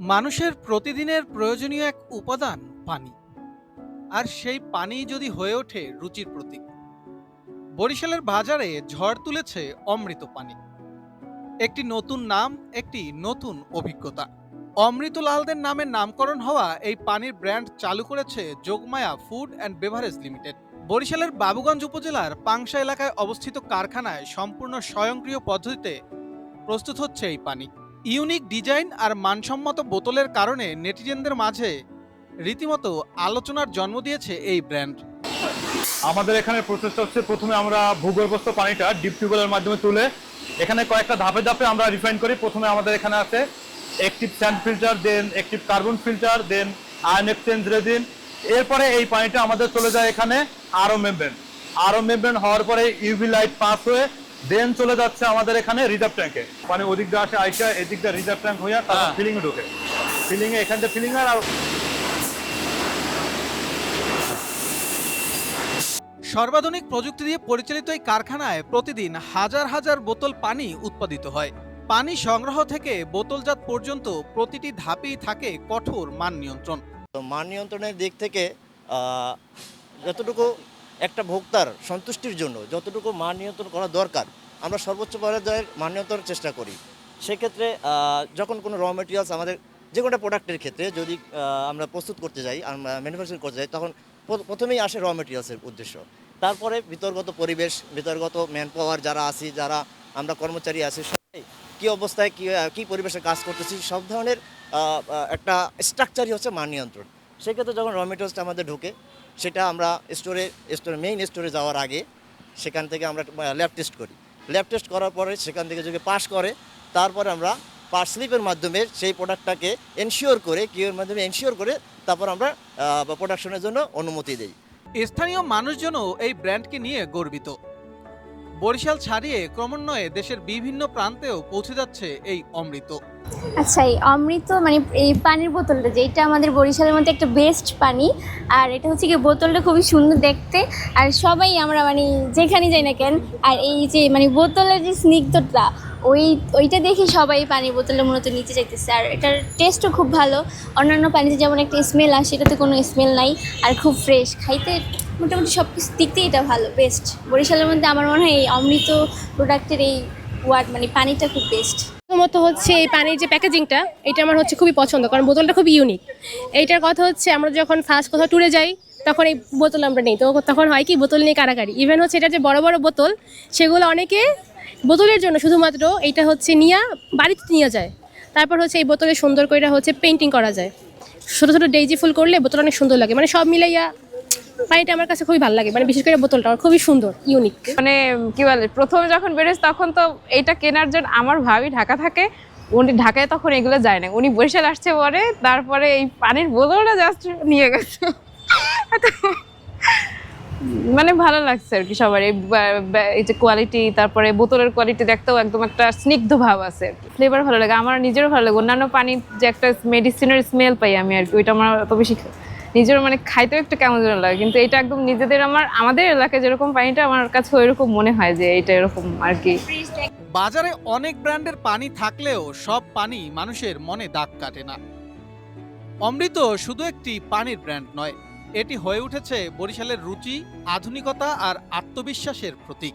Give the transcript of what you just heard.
মানুষের প্রতিদিনের প্রয়োজনীয় এক উপাদান, পানি। আর সেই পানি যদি হয়ে ওঠে রুচির প্রতীক। বরিশালের বাজারে ঝড় তুলেছে অমৃত পানি। একটি নতুন নাম, একটি নতুন অভিজ্ঞতা। অমৃত লালদের নামে নামকরণ হওয়া এই পানির ব্র্যান্ড চালু করেছে Jogmaya food and beverage limited. বরিশালের বাবুগঞ্জ উপজেলার পাংশা এলাকায় অবস্থিত কারখানায় সম্পূর্ণ স্বয়ংক্রিয় পদ্ধতিতে প্রস্তুত হচ্ছে এই পানি। ইউনিক ডিজাইন আর মানসম্মত বোতলের কারণে নেটিজেনদের মাঝে রীতিমতো আলোচনার জন্ম দিয়েছে এই ব্র্যান্ড। আমাদের এখানে প্রসেসটা হচ্ছে প্রথমে আমরা ভূগর্ভস্থ পানিটা ডিপ টিউবওয়েলের মাধ্যমে তুলে, এখানে কয়েকটা ধাপে ধাপে আমরা রিফাইন করি। প্রথমে আমাদের এখানে আছে active sand filter then active carbon filter then ion exchange resin এরপরে এই পানিটা আমাদের চলে যায় এখানে আরও মেমব্রেন আরও মেমব্রেন হওয়ার পরে ইউভি লাইট পাস হয়ে দেন চলে যাচ্ছে আমাদের এখানে রিজার্ভ ট্যাঙ্কে মানে ওদিক দিয়ে আসে আইসা এদিক দিয়ে রিজার্ভ ট্যাঙ্ক হইয়া তারপর হ্যাঁ। ফিলিং এ ঢোকে। ফিলিং এ এখান থেকে ফিলিং আর সর্বাধুনিক প্রযুক্তি দিয়ে পরিচালিত এই কারখানায় প্রতিদিন হাজার হাজার বোতল পানি উৎপাদিত হয়। পানি সংগ্রহ থেকে বোতলজাত পর্যন্ত প্রতিটি ধাপেই থাকে কঠোর মান নিয়ন্ত্রণ। মান নিয়ন্ত্রণের দিক থেকে আহ, যতটুকু একটা ভোক্তার সন্তুষ্টির জন্য যতটুকু মান নিয়ন্ত্রণ করা দরকার, আমরা সর্বোচ্চ পর্যায়ের মান নিয়ন্ত্রণের চেষ্টা করি। সেক্ষেত্রে যখন কোনো র মেটেরিয়ালস আমাদের যে কোনো প্রোডাক্টের ক্ষেত্রে যদি আমরা প্রস্তুত করতে যাই, আমরা ম্যানুফ্যাকচারিং করতে যাই, তখন প্র- প্রথমেই আসে র মেটেরিয়ালসের উদ্দেশ্য। তারপরে বিতর্গত পরিবেশ, বিতর্গত ম্যান পাওয়ার যারা আছি, যারা আমরা কর্মচারী আছি, সবাই কী অবস্থায় কী কী পরিবেশে কাজ করতেছি, সব ধরনের একটা স্ট্রাকচারই হচ্ছে মান নিয়ন্ত্রণ। সেক্ষেত্রে যখন র মেটেরিয়ালসটা আমাদের ঢোকে সেটা আমরা স্টোরে স্টোরে মেইন স্টোরে যাওয়ার আগে সেখান থেকে আমরা ল্যাব টেস্ট করি। ল্যাব টেস্ট করার পরে সেখান থেকে যদি পাস করে, তারপরে আমরা পার্সলিপের মাধ্যমে সেই প্রোডাক্টটাকে এনশিওর করে কিউর মাধ্যমে এনশিওর করে, তারপর আমরা প্রোডাকশনের জন্য অনুমতি দিই। স্থানীয় মানুষজনও এই ব্র্যান্ডকে নিয়ে গর্বিত। বরিশাল ছাড়িয়ে ক্রমান্বয়ে দেশের বিভিন্ন প্রান্তেও পৌঁছে যাচ্ছে এই অমৃত। আচ্ছা এই অমৃত মানে এই পানির বোতলটা যেটা আমাদের বরিশালের মধ্যে একটা বেস্ট পানি, আর এটা হচ্ছে কি বোতলটা খুবই সুন্দর দেখতে, আর সবাই আমরা মানে যেখানে যাই না কেন, আর এই যে মানে বোতলের যে স্নিগ্ধতা ওই, ওইটা দেখে সবাই পানির বোতলটা মূলত নিতে চাইতেছে। আর এটার টেস্টও খুব ভালো। অন্যান্য পানিতে যেমন একটা স্মেল আসে, এটাতে কোনো স্মেল নাই। আর খুব ফ্রেশ খাইতে মোটামুটি সব কিছু দিক দিয়ে এটা ভালো বেস্ট বরিশালের মধ্যে আমার মনে হয় এই অমৃত প্রোডাক্টের এই ওয়ার্ড মানে পানিটা খুব বেস্ট প্রথমত হচ্ছে এই পানির যে প্যাকেজিংটা এটা আমার হচ্ছে খুবই পছন্দ, কারণ বোতলটা খুবই ইউনিক এইটার কথা হচ্ছে আমরা যখন ফার্স্ট কোথাও ট্যুরে যাই, তখন এই বোতল আমরা নেই। তো তখন হয় কি, বোতল নিয়ে কারাকারি। ইভেন হচ্ছে এটা যে বড় বড় বোতল, সেগুলো অনেকে বোতলের জন্য শুধুমাত্র এইটা হচ্ছে নিয়ে, বাড়িতে নিয়ে যায়। তারপর হচ্ছে এই বোতলে সুন্দর করে হচ্ছে পেন্টিং করা যায়। ছোটো ছোটো ডেইজি ফুল করলে বোতল অনেক সুন্দর লাগে। মানে সব মিলাইয়া পানিটা আমার কাছে খুবই ভালো লাগে। মানে বিশেষ করে বোতলটা খুবই সুন্দর ইউনিক মানে কি বলে, প্রথমে যখন বেরোস তখন তো এটা কেনার জন্য আমার ভাবি ঢাকা থাকে, উনি ঢাকায় তখন এগুলো যায় না। উনি বরিশাল আসছে পরে, তারপরে এই পানির বোতলটা জাস্ট নিয়ে গেছে। মানে ভালো লাগছে আর কি সবার। এই যে কোয়ালিটি তারপরে বোতলের কোয়ালিটি দেখতেও একদম একটা স্নিগ্ধ ভাব আছে ফ্লেভার ভালো লাগে, আমার নিজেরও ভালো লাগে। অন্যান্য পানি যে একটা মেডিসিনের স্মেল পাই আমি আর কি, ওইটা আমার অত বেশি নিজেরও মানে খাইতেও একটু কেমন যেন লাগে। কিন্তু এটা একদম নিজেদের আমার, আমাদের এলাকায় যেরকম পানিটা আমার কাছে ওইরকম মনে হয় যে এটা এরকম আর কি। বাজারে অনেক ব্র্যান্ডের পানি থাকলেও সব পানি মানুষের মনে দাগ কাটে না। অমৃত শুধু একটি পানির ব্র্যান্ড নয় এটি হয়ে উঠেছে বরিশালের রুচি আধুনিকতা আর আত্মবিশ্বাসের প্রতীক।